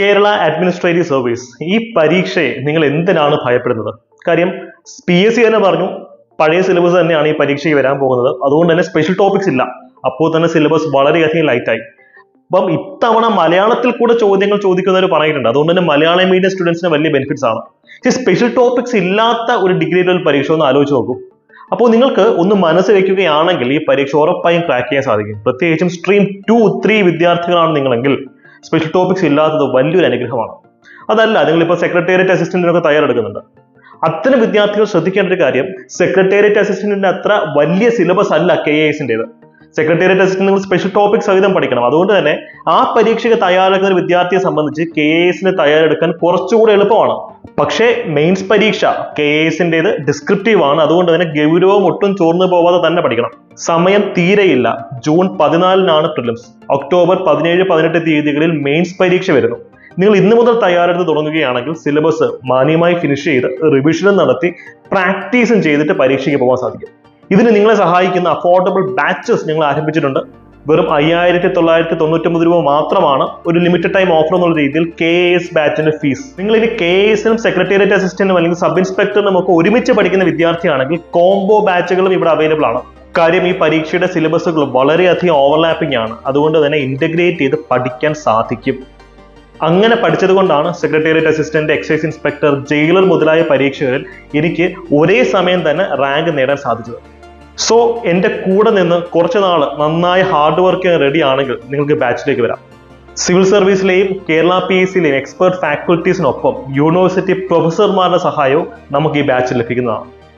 Kerala administrative service ഈ പരീക്ഷയെ നിങ്ങൾ എന്തിനാണ് ഭയപ്പെടുന്നത്? കാര്യം പി എസ് സി തന്നെ പറഞ്ഞു പഴയ സിലബസ് തന്നെയാണ് ഈ പരീക്ഷയ്ക്ക് വരാൻ പോകുന്നത്. അതുകൊണ്ട് തന്നെ സ്പെഷ്യൽ ടോപ്പിക്സ് ഇല്ല. അപ്പോൾ തന്നെ സിലബസ് വളരെയധികം ലൈറ്റായി അപ്പം ഇത്തവണ മലയാളത്തിൽ കൂടെ ചോദ്യങ്ങൾ ചോദിക്കുന്നവർ പറഞ്ഞിട്ടുണ്ട്. അതുകൊണ്ട് തന്നെ മലയാളം മീഡിയം സ്റ്റുഡൻസിന് വലിയ ബെനിഫിറ്റ്സ് ആണ്. പക്ഷേ സ്പെഷ്യൽ ടോപ്പിക്സ് ഇല്ലാത്ത ഒരു ഡിഗ്രി ലെവൽ പരീക്ഷ ഒന്ന് ആലോചിച്ച് നോക്കൂ. അപ്പോൾ നിങ്ങൾക്ക് ഒന്ന് മനസ്സ് വെക്കുകയാണെങ്കിൽ ഈ പരീക്ഷ ഉറപ്പായും ക്രാക്ക് ചെയ്യാൻ സാധിക്കും. പ്രത്യേകിച്ചും സ്ട്രീം ടു ത്രീ വിദ്യാർത്ഥികളാണ് നിങ്ങളെങ്കിൽ സ്പെഷ്യൽ ടോപ്പിക്സ് ഇല്ലാത്തത് വലിയൊരു അനുഗ്രഹമാണ്. അതല്ല നിങ്ങളിപ്പോൾ സെക്രട്ടേറിയറ്റ് അസിസ്റ്റന്റിനൊക്കെ തയ്യാറെടുക്കുന്നുണ്ട്. അത്തരം വിദ്യാർത്ഥികൾ ശ്രദ്ധിക്കേണ്ട ഒരു കാര്യം സെക്രട്ടേറിയറ്റ് അസിസ്റ്റന്റിന്റെ അത്ര വലിയ സിലബസ് അല്ല കെ എസിന്റെത് സെക്രട്ടേറിയറ്റ് അസിസ്റ്റന്റ് നിങ്ങൾ സ്പെഷ്യൽ ടോപ്പിക് സഹിതം പഠിക്കണം. അതുകൊണ്ട് തന്നെ ആ പരീക്ഷയ്ക്ക് തയ്യാറെടുക്കുന്ന വിദ്യാർത്ഥിയെ സംബന്ധിച്ച് കെ എസിന് തയ്യാറെടുക്കാൻ കുറച്ചുകൂടെ എളുപ്പമാണ്. പക്ഷേ മെയിൻസ് പരീക്ഷ കെ എസിന്റെത് ഡിസ്ക്രിപ്റ്റീവ് ആണ്. അതുകൊണ്ട് തന്നെ ഗൗരവം ഒട്ടും ചോർന്നു പോവാതെ തന്നെ പഠിക്കണം. സമയം തീരെയില്ല. ജൂൺ പതിനാലിനാണ് പ്രിലിംസ് ഒക്ടോബർ പതിനേഴ് പതിനെട്ട് തീയതികളിൽ മെയിൻസ് പരീക്ഷ വരുന്നു. നിങ്ങൾ ഇന്നു മുതൽ തയ്യാറെടുത്ത് തുടങ്ങുകയാണെങ്കിൽ സിലബസ് മാന്യമായി ഫിനിഷ് ചെയ്ത് റിവിഷനും നടത്തി പ്രാക്ടീസും ചെയ്തിട്ട് പരീക്ഷയ്ക്ക് പോകാൻ സാധിക്കും. ഇതിന് നിങ്ങളെ സഹായിക്കുന്ന അഫോർഡബിൾ ബാച്ചസ് ഞങ്ങൾ ആരംഭിച്ചിട്ടുണ്ട്. വെറും അയ്യായിരത്തി തൊള്ളായിരത്തി തൊണ്ണൂറ്റൊമ്പത് രൂപ മാത്രമാണ് ഒരു ലിമിറ്റഡ് ടൈം ഓഫർ എന്നുള്ള രീതിയിൽ കെ എസ് ബാച്ചിന്റെ ഫീസ് നിങ്ങൾ ഇനി കെ എസിനും സെക്രട്ടേറിയറ്റ് അസിസ്റ്റന്റും അല്ലെങ്കിൽ സബ് ഇൻസ്പെക്ടറിനും ഒക്കെ ഒരുമിച്ച് പഠിക്കുന്ന വിദ്യാർത്ഥിയാണെങ്കിൽ കോംബോ ബാച്ചുകളും ഇവിടെ അവൈലബിൾ ആണ്. കാര്യം ഈ പരീക്ഷയുടെ സിലബസുകൾ വളരെയധികം ഓവർലാപ്പിംഗ് ആണ്. അതുകൊണ്ട് തന്നെ ഇന്റഗ്രേറ്റ് ചെയ്ത് പഠിക്കാൻ സാധിക്കും. അങ്ങനെ പഠിച്ചതുകൊണ്ടാണ് secretariat assistant excise inspector jailer മുതലായ പരീക്ഷകളിൽ എനിക്ക് ഒരേ സമയം തന്നെ റാങ്ക് നേടാൻ സാധിച്ചത്. സോ എന്റെ കൂടെ നിന്ന് കുറച്ച് നാൾ നന്നായി ഹാർഡ് വർക്ക് ചെയ്യാൻ റെഡി ആണെങ്കിൽ നിങ്ങൾക്ക് ബാച്ചിലേക്ക് വരാം. സിവിൽ സർവീസിലെയും കേരള പി എസ് സിയിലെയും എക്സ്പേർട്ട് ഫാക്കൽറ്റീസിനൊപ്പം യൂണിവേഴ്സിറ്റി പ്രൊഫസർമാരുടെ സഹായവും നമുക്ക് ഈ ബാച്ചിൽ ലഭിക്കുന്നതാണ്.